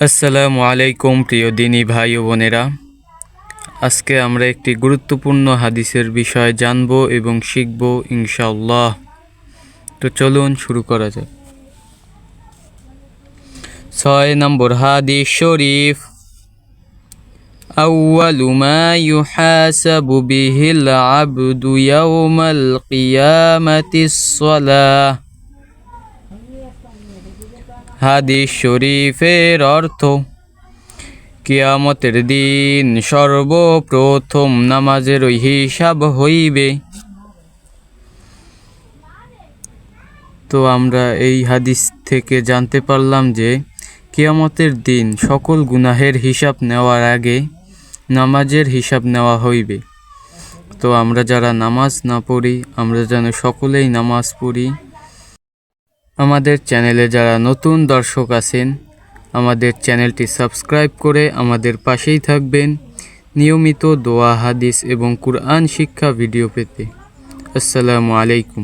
আসসালামু আলাইকুম প্রিয় দিনী ভাই ও বোনেরা আজকে আমরা একটি গুরুত্বপূর্ণ হাদিসের বিষয় জানব এবং শিখব ইনশাআল্লাহ তো চলুন শুরু করা যাক ছয় নম্বর হাদিস শরীফ أول ما يحاسب به العبد يوم القيامة الصلاة হাদিস শরীফের অর্থ, কিয়ামতের দিন সর্বপ্রথম নামাজের হিসাব হইবে। তো আমরা এই হাদিস থেকে জানতে পারলাম যে, কিয়ামতের দিন সকল গুনাহের হিসাব নেওয়ার আগে নামাজের হিসাব নেওয়া হইবে। তো আমরা যারা নামাজ না পড়ি, আমরা যেন সকলেই নামাজ পড়ি। আমাদের চ্যানেলে যারা নতুন দর্শক আছেন, আমাদের চ্যানেলটি সাবস্ক্রাইব করে আমাদের পাশেই থাকবেন। নিয়মিত দোয়া, হাদিস এবং কুরআন শিক্ষা ভিডিও পেতে। আসসালামু আলাইকুম।